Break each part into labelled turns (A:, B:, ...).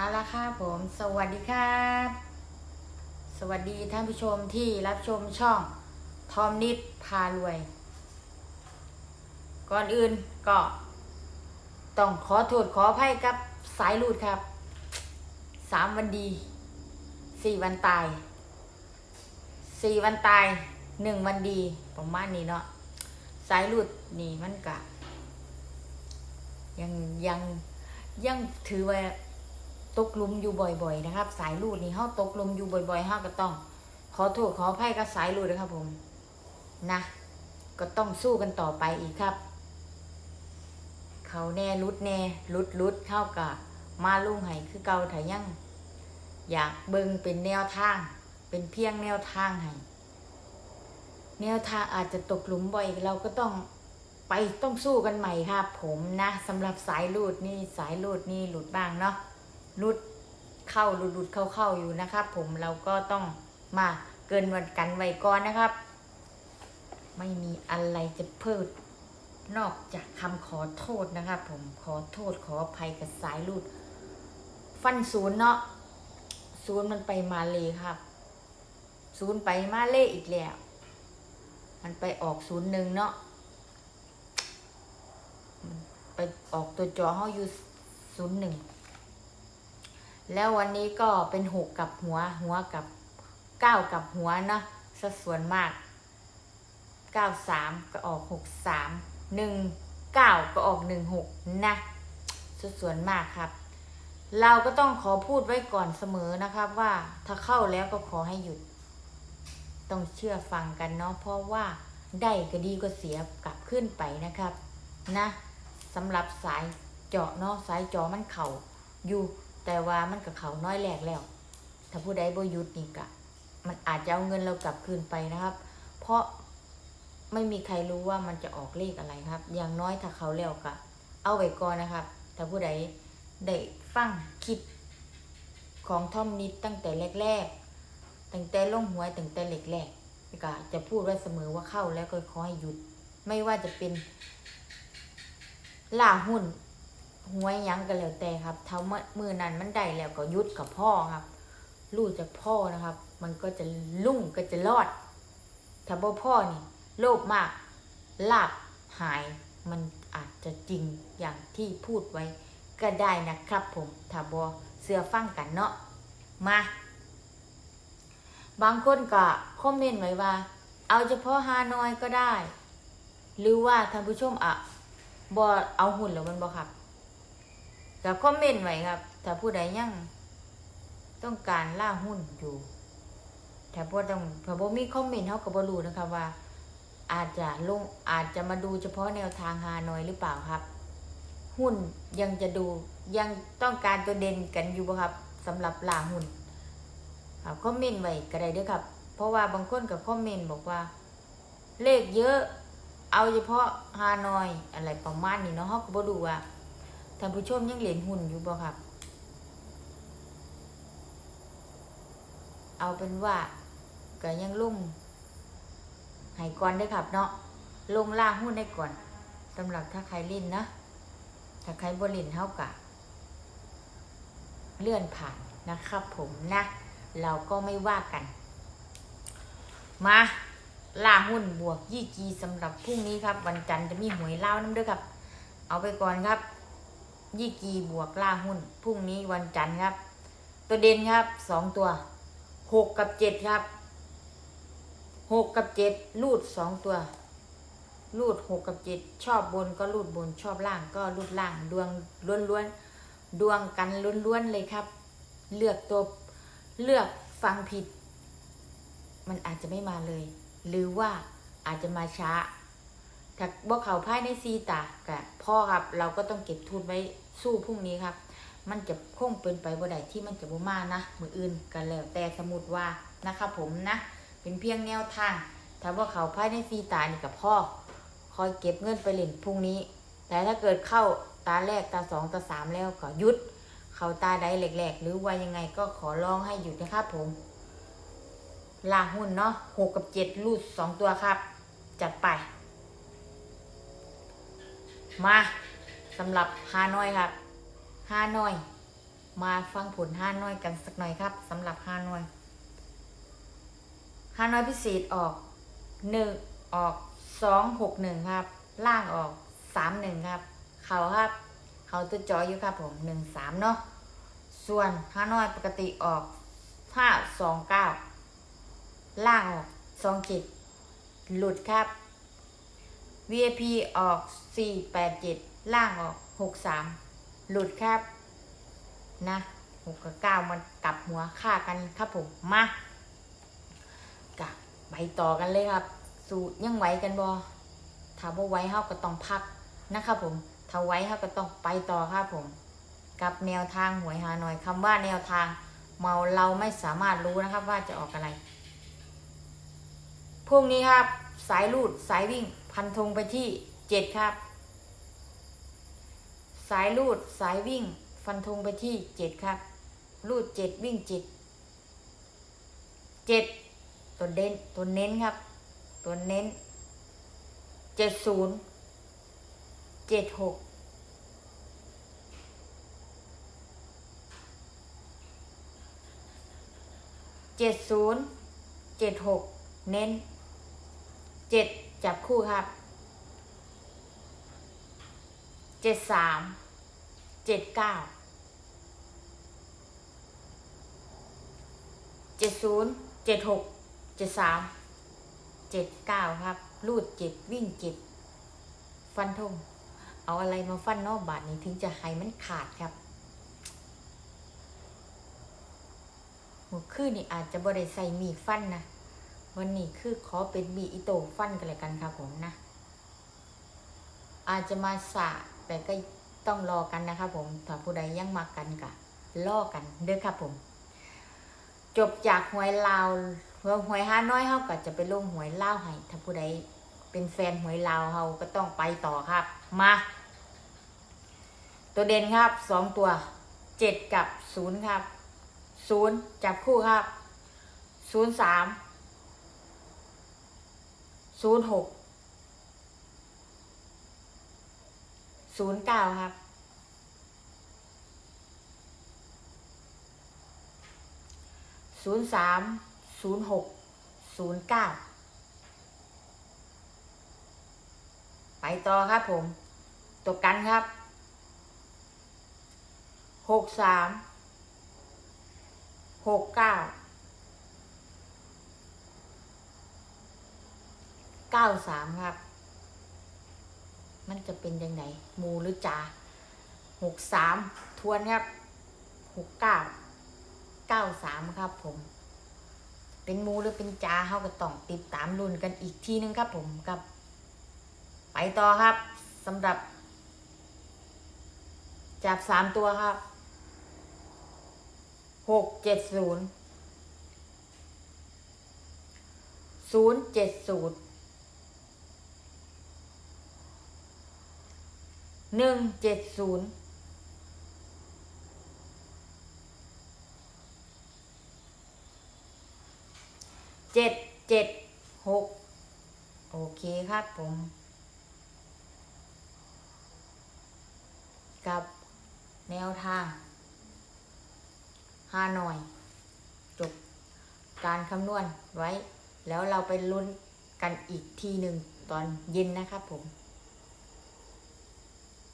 A: เอาละครับผม สวัสดีครับ สวัสดีท่านผู้ชมที่รับชมช่องทอมนิดพารวย ก่อนอื่นก็ ต้องขอโทษขออภัยกับสายลูดครับ สามวันดี สี่วันตาย สี่วันตายหนึ่งวันดี ประมาณนี้เนาะ สายลูดนี่มันกะ ยังยังยังถือว่า ตกหลุมอยู่บ่อย ๆ นะครับ สายลูดนี่เฮาตกหลุมอยู่บ่อยๆเฮาก็ต้อง ขอโทษขออภัยกับสายลูดนะครับผมนะก็ต้องสู้กันต่อไปอีกครับ เขาแน่รุดแน่รุดรุดเข้ากับมาลุ่งไห้คือเก่าถ่ายังอยากเบิ่งเป็นแนวทาง เป็นเพียงแนวทางให้แนวทางอาจจะตกหลุมบ่อยเราก็ต้องไปต้องสู้กันใหม่ครับผมนะสำหรับสายลูดนี่สายลูดนี่หลุดบ้างเนาะ หลุดเข้าหลุดหลุดเข้าเข้าอยู่นะครับ ผมเราก็ต้องมาเกินวันกันไว้ก่อนนะครับ ไม่มีอะไรจะเพิ่มนอกจากคำขอโทษนะครับผมขอโทษขออภัยกับสายลูดฟันศูนย์เนาะศูนย์มันไปมาเลยครับ ศูนย์ไปมาเลอีกแล้ว มันไปออกศูนย์หนึ่งเนาะไปออกตัวจอเขาอยู่ศูนย์หนึ่ง แล้ววันนี้ก็เป็นหกกับหัว หัวกับเก้ากับหัวนะสัดส่วนมากเก้าสามก็ออกหกสามหนึ่งเก้าก็ออกหนึ่งหกนะสัดส่วนมากครับ เราก็ต้องขอพูดไว้ก่อนเสมอนะครับว่าถ้าเข้าแล้วก็ขอให้หยุด ต้องเชื่อฟังกันเนาะเพราะว่าได้ก็ดีก็เสียกลับขึ้นไปนะครับ นะสำหรับสายเจาะเนาะสายเจาะมันเข่าอยู่ แต่ว่ามันกับเขาน้อยแหลกแล้ว ถ้าผู้ใดบ่ยุดนี่กะ มันอาจจะเอาเงินเรากลับคืนไปนะครับ เพราะไม่มีใครรู้ว่ามันจะออกเลขอะไรครับ อย่างน้อยถ้าเขาแล้วกะ เอาไว้ก่อนนะครับ ถ้าผู้ใดได้ฟังคลิปของท่อมนิดตั้งแต่แรกๆ ตั้งแต่ล่มหวยตั้งแต่เล็กแรกก็จะพูดไว้เสมอว่าเข้าแล้วก็ขอให้หยุด ไม่ว่าจะเป็นล่าหุ้น หวยยังก็แล้วแต่ครับเท่าเมื่อนั้นมันได้แล้วก็ยุดกับพ่อครับรู้จากพ่อนะครับ มันก็จะลุ่งก็จะรอด ถ้าบ่พ่อนี่โลภมากลาบหายมันอาจจะจริงอย่างที่พูดไว้ก็ได้นะครับผมถ้าบ่เสือฟังกันเนาะมา บางคนก็คอมเมนต์ไว้ว่า เอาเฉพาะฮานอยก็ได้ หรือว่าท่านผู้ชมอะบอเอาหุ่นแล้วมันบอครับ กับคอมเมนต์ไว้ครับ ถ้าผู้ใดยังต้องการล่าหุ้นอยู่ ถ้าบ่ต้องถ้าบ่มีคอมเมนต์เขาก็บรู้นะครับว่า อาจจะลงอาจจะมาดูเฉพาะแนวทางฮานอยหรือเปล่าครับ หุ้นยังจะดูยังต้องการตัวเด่นกันอยู่บ่ครับสำหรับล่าหุ้นเอาคอมเมนต์ไว้ก็ได้ด้วยครับ เพราะว่าบางคนกับคอมเมนต์บอกว่า เลขเยอะ เอาเฉพาะฮานอยอะไรประมาณนี้เนาะเฮาก็บรู้ว่า ท่านผู้ชมยังเหรียญหุ่นอยู่บ่ครับ เอาเป็นว่าก็ยังลุ่มให้ก่อนได้ครับเนาะลงล่าหุ้นได้ก่อนสำหรับถ้าใครเล่นนะ ถ้าใครบ่เล่นเท่ากับเลื่อนผ่านนะครับผมนะ เราก็ไม่ว่ากัน มาล่าหุ้นบวกยี่กีสำหรับพรุ่งนี้ครับ วันจันทร์จะมีหวยเล่าน้ำด้วยครับ เอาไปก่อนครับ ยี่กีบวกล่าหุ้นพรุ่งนี้วันจันทร์ครับ ตัวเด่นครับสองตัวหกกับเจ็ดครับหกกับเจ็ดรูดสองตัวรูดหกกับเจ็ดชอบบนก็รูดบนชอบล่างก็รูดล่างดวงล้วนๆดวงกันล้วนๆเลยครับ เลือกตัวเลือกฟังผิด มันอาจจะไม่มาเลย หรือว่าอาจจะมาช้าถ้าบ่เขาภายในซีตากะพ่อครับ เราก็ต้องเก็บทุนไว้ สู้พรุ่งนี้ครับ มันจะคงเป็นไปบ่ได้ที่มันจะบ่มานะมืออื่นกันแล้วแต่สมมติว่านะครับผมนะ เป็นเพียงแนวทาง ถ้าว่าเขาภายในซีตานี่กับพ่อ คอยเก็บเงินไปเล่นพรุ่งนี้ แต่ถ้าเกิดเข้าตาแรกตาสองตาสามแล้วก็หยุด เขาตาใดแหลกๆ หรือว่ายังไงก็ขอร้องให้หยุดนะครับผมลาหุ้นเนาะหกกับเจ็ดรูดสองตัวครับ จัดไป มา สำหรับฮานอยครับฮานอย มาฟังผลห้านอยกันสักหน่อยครับสำหรับห้านอยห้านอยพิเศษออกหนึ่งออกสองหกหนึ่งครับ ล่างออกสามหนึ่งครับ เขาครับเขาตัวจออยู่ครับผมหนึ่งสามเนาะส่วนห้านอยปกติออกห้าสองเก้าล่างออกสองเจ็ดหลุดครับ VIP ออก487 ล่างออก63หลุดครับนะ6กับ9มันกลับหัวค่ากันครับผมมากะไปต่อกันเลยครับ สูตรยังไหวกันบอถ้าบ่ไหวเฮาก็ต้องพักนะครับผมถ้าไหวเฮาก็ต้องไปต่อครับผม กับแนวทางหวยหาหน่อยคำว่าแนวทางเมาเราไม่สามารถรู้นะครับว่าจะออกอะไรพรุ่งนี้ครับ สายลูดสายวิ่งพันธงไปที่เจ็ดครับ สายลูดสายวิ่ง ฟันธงไปที่เจ็ดครับ ลูดเจ็ดวิ่งเจ็ดเจ็ดตัวเด่นตัวเน้นครับ ตัวเน้นเจ็ดศูนย์เจ็ดหกเจ็ดศูนย์เจ็ดหกเน้นเจ็ดจับคู่ครับเจ็ดสาม เจ็ดเก้าเจ็ดศูนย์เจ็ดหกเจ็ดสามเจ็ดเก้าครับ รูดเจ็ดวิ่งเจ็ดฟันธงเอาอะไรมาฟันนอกบาทนี้ถึงจะให้มันขาดครับหัวคืนนี่อาจจะบริใส่มีฟันนะวันนี้คือขอเป็นบีอิโต้ฟันกันเลยกันครับผมนะ อาจจะมาสะแต่ก็ ต้องรอกันนะครับผมถ้าผู้ใดยังมากันกะล่อกันเด้อครับผม จบจากหวยลาวหวยห้าน้อยเฮาก็จะไปลงหวยลาวให้ถ้าผู้ใดเป็นแฟนหวยลาวเฮาก็ต้องไปต่อครับ มา ตัวเด่นครับสองตัวเจ็ดกับศูนย์ครับศูนย์จับคู่ครับศูนย์สามศูนย์หก ศูนย์เก้าครับศูนย์สามศูนย์หกศูนย์เก้าไปต่อครับผมตัวกันครับหกสามหกเก้าเก้าสามครับ มันจะเป็นยังไงมูหรือจาหกสามทวนครับหกเก้าเก้าสามครับผม เป็นมูหรือเป็นจาเขาก็ต้องติดตามรุ่นกันอีกทีนึงครับผมกับ ไปต่อครับสำหรับจากสามตัวครับหกเจ็ดศูนย์ศูนย์เจ็ดศูนย์ หนึ่งเจ็ดศูนย์เจ็ดเจ็ดหกโอเคครับผม กับแนวทางฮานอย จบการคำนวณไว้ แล้วเราไปลุ้นกันอีกทีหนึ่งตอนเย็นนะครับผม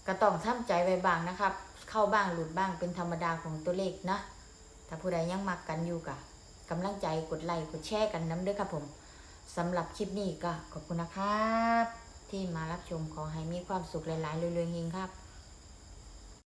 A: ก็ต้องทำใจไว้บ้างนะครับ เข้าบ้างหลุดบ้างเป็นธรรมดาของตัวเลขนะ ถ้าผู้ใดยังมักกันอยู่กะกำลังใจกดไลค์กดแชร์กันน้ำเด้วยครับผมสำหรับคลิปนี้ก็ขอบคุณนะครับ ที่มารับชมขอให้มีความสุขหลายๆเรื่อยๆเฮงๆครับ